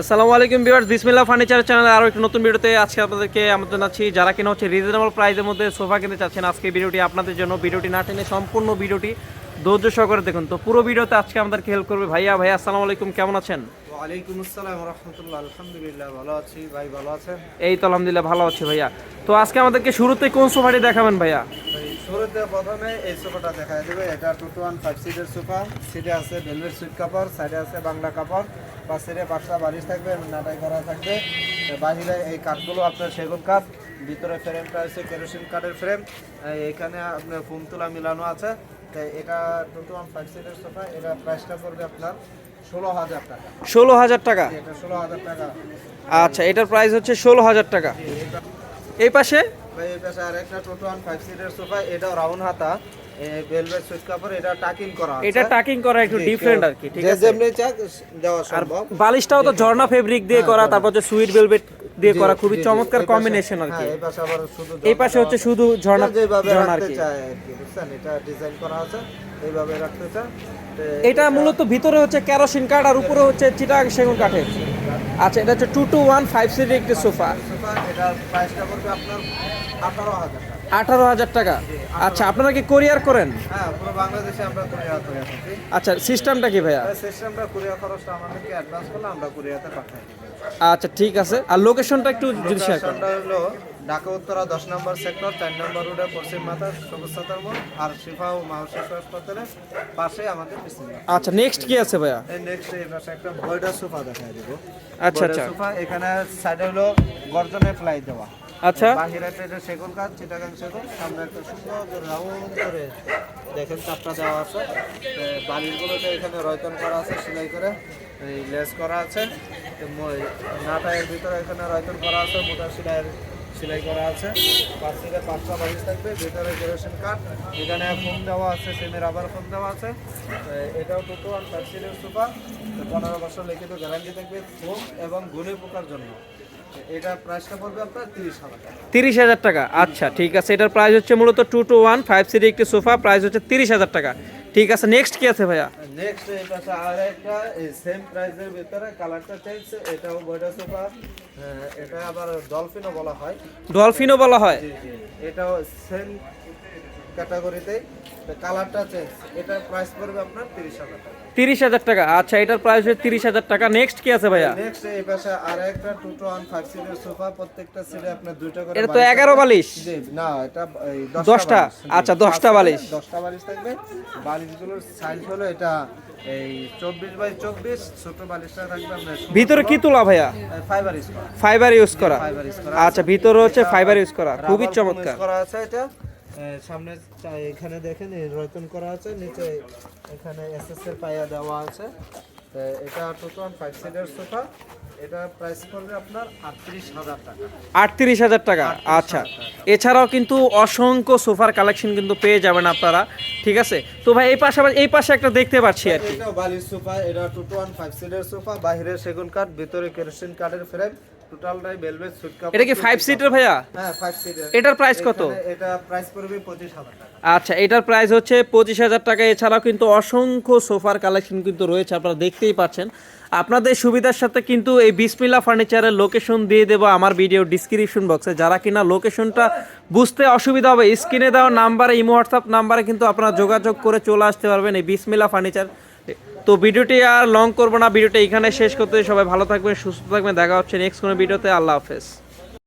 আসসালামু আলাইকুম ভিউয়ার্স, বিসমিল্লাহ ফার্নিচার চ্যানেলে আরও একটি নতুন ভিডিওতে আজকে আপনাদেরকে আমন্ত্রণ জানাচ্ছি। যারা কিনা হচ্ছে রিজনেবল প্রাইসের মধ্যে সোফা কিনতে চাচ্ছেন, আজকে ভিডিওটি আপনাদের জন্য। ভিডিওটি না টেনে সম্পূর্ণ ভিডিওটি ধৈর্য সহকারে দেখুন। তো পুরো ভিডিওতে আজকে আমাদেরকে হেল্প করবে ভাইয়া। ভাইয়া, আসসালামু আলাইকুম, কেমন আছেন? ওয়ালাইকুম আসসালাম রহমতুল্লাহ আলহামদুলিল্লাহ ভালো আছি। ভাই ভালো আছেন? এই তো আলহামদুলিল্লাহ ভালো আছি ভাইয়া। তো আজকে আমাদেরকে শুরুতে কোন সোফাটি দেখাবেন ভাইয়া? শুরুতে প্রথমে এই সোফাটা দেখা দেবে। এটা টু টু ওয়ান ফাইভ সিটের সোফা। সিটে আছে ভেলভেট সুইট কাপড় সাইডে আছে বাংলা কাপড়। পাশে পাঁচটা বালিশ থাকবে নাটাই করা থাকবে। বাহিরে এই কাঠগুলো আপনার সেগুন কাঠ ভিতরে ফ্রেমটা আছে কেরোসিন কাঠের ফ্রেম। এখানে আপনার ফুম তুলা মিলানো আছে। এটা টু টু ওয়ান ফাইভ সিটের সোফা এটা প্রাইসটা পড়বে আপনার ষোলো হাজার টাকা। আচ্ছা এটার প্রাইস হচ্ছে ষোলো হাজার টাকা। এই পাশে? বালিশটাও তো ঝর্ণা ফেব্রিক দিয়ে করা তারপর যে সুইট ভেলভেট দিয়ে করা খুবই। চমৎকার কম্বিনেশন আর কি। হ্যাঁ, এই পাশে হচ্ছে শুধু ঝর্ণা ঝর্ণা আর কি। এটা ডিজাইন করা আছে এইভাবে রাখতে চায়। এটা মূলত ভিতরে হচ্ছে কেরোসিন কাঠ আর উপরে হচ্ছে চিটাং সেগুন কাঠের। আচ্ছা এটা হচ্ছে টু টু ওয়ান ফাইভ সিটের একটি সোফা। সোফা এটা প্রাইসটা পড়বে আপনার আঠারো হাজার আঠারো হাজার টাকা। আচ্ছা আপনারা কি কোরিয়ার করেন? হ্যাঁ পুরো বাংলাদেশে আমরা কুরিয়ার করে থাকি আচ্ছা সিস্টেমটা কি ভাইয়া? সিস্টেমটা কুরিয়ার খরচটা আমাদেরকে অ্যাডভান্স করলে আমরা কুরিয়াতে পাঠাই আচ্ছা ঠিক আছে। আর লোকেশনটা একটু যদি শেয়ার করেন। হলো ঢাকা উত্তরা দশ নম্বর সেক্টর চার নম্বর রোডে পশ্চিম মাথা সবুজ সাতার মোড় আর শিফা ও মাহশিফ হাসপাতালের পাশে আমাদের আচ্ছা নেক্সট কি আছে ভাইয়া? নেক্সট এই পাশে একটা বয়ডার সোফা দেখাই দেব। আচ্ছা, আচ্ছা। সোফা এখানে সাইডে হলো গর্জনের ফ্লাই দেওয়া। আচ্ছা। বাহিরে এটা সেগুন কাঠ চিটাগাং সেগুন, সামনে একটা সুন্দর রাউন্ড করে দেখেন চাপটা দেওয়া আছে। বালিশগুলোতে এখানে রয়তন করা আছে, সেলাই করে, এই লেস করা আছে। নাটায়ের ভিতরে এখানে রয়তন করা আছে, মোটা সেলাইয়ের সেলাই করা আছে। পাঁচ থেকে পাঁচটা বালিশ থাকবে, ভিতরে কেরোসিন কাঠ, এখানে ফোন দেওয়া আছে, সেমি রাবার ফোন দেওয়া আছে। এটাও টোটো আর পার্সিলের সোফা পনেরো বছর লিখিত গ্যারান্টি থাকবে, ফোম এবং গুলি পোকার জন্য। এটা প্রাইসটা পড়বে আপনার তিরিশ হাজার টাকা। আচ্ছা ঠিক আছে। এটার প্রাইস হচ্ছে মূলত টু টু ওয়ান ফাইভ সিটের একটি সোফা প্রাইস হচ্ছে তিরিশ হাজার টাকা। ঠিক আছে নেক্সট কি আছে ভাইয়া? নেক্সট এই পাশে আর একটা সেম প্রাইসের ভিতরে কালারটা চেঞ্জ এটাও বয়ডা সোফা এটা আবার ডলফিনও বলা হয়। ডলফিনও বলা হয়? এটাও সেম ক্যাটাগরিতে। কালারটা চেঞ্জ এটার প্রাইস পড়বে আপনার তিরিশ হাজার তিরিশ হাজার টাকা। আচ্ছা এটার প্রাইস হচ্ছে তিরিশ হাজার টাকা। নেক্সট কি আছে ভাইয়া? নেক্সট এই পাশে আর একটা টু টু ওয়ান ফাইভ সিটের সোফা প্রত্যেকটা সিটে আপনার দুইটা করে এটা তো এগারো বালিশ? না এটা দশটা? আচ্ছা, দশটা বালিশ। দশটা বালিশ থাকবে। বালিশগুলোর সাইজ হলো এটা এই চব্বিশ বাই চব্বিশ। ছোট বালিশটা থাকবে ভিতরে কি তোলা ভাইয়া? ফাইবার ইউজ করা। ফাইবার ইউজ করা। আচ্ছা ভিতরে হচ্ছে ফাইবার ইউজ করা। খুবই চমৎকার। করা আছে এটা। সামনে এখানে দেখেন এই রয়তন করা আছে নিচে এখানে এসএস এর পায়া দেওয়া আছে। এটা টোটাল ফাইভ সিটের সোফা। এটা আপনার আটত্রিশ হাজার টাকা। আটত্রিশ হাজার টাকা? আচ্ছা। এছাড়াও কিন্তু অসংখ্য সোফার কালেকশন কিন্তু পেয়ে যাবেন আপনারা। ঠিক আছে? তো ভাই এই পাশে এই পাশে একটা দেখতে পাচ্ছি আর কি। বালির সোফা এটা টু টু ওয়ান ফাইভ সিটের সোফা বাইরে সেগুন কাঠ ভিতরে কেরোসিন কাঠের ফ্রেম টোটালটাই ভেলভেট সুইট কাপ এটা কি ফাইভ সিটের ভাইয়া? হ্যাঁ ফাইভ সিটের এটার প্রাইস কত? এটা প্রাইস পড়বে পঁচিশ হাজার টাকা। আচ্ছা এটার প্রাইস হচ্ছে পঁচিশ হাজার টাকা। এছাড়াও কিন্তু অসংখ্য সোফার কালেকশন কিন্তু রয়েছে আপনারা দেখতেই পাচ্ছেন। আপনাদের সুবিধার সাথে কিন্তু এই বিসমিল্লা ফার্নিচারের লোকেশন দিয়ে দেবো আমার ভিডিও ডিসক্রিপশন বক্সে যারা কিনা লোকেশনটা বুঝতে অসুবিধা হবে স্ক্রিনে দেওয়া নাম্বারে ইমো হোয়াটসঅ্যাপ নাম্বারে কিন্তু আপনারা যোগাযোগ করে চলে আসতে পারবেন এই বিসমিল্লা ফার্নিচার তো ভিডিওটি আর লং করব না, ভিডিওটা এখানে শেষ করতে সবাই ভালো থাকবেন, সুস্থ থাকবেন, দেখা হচ্ছে নেক্সট কোনো ভিডিওতে, আল্লাহ হাফেজ।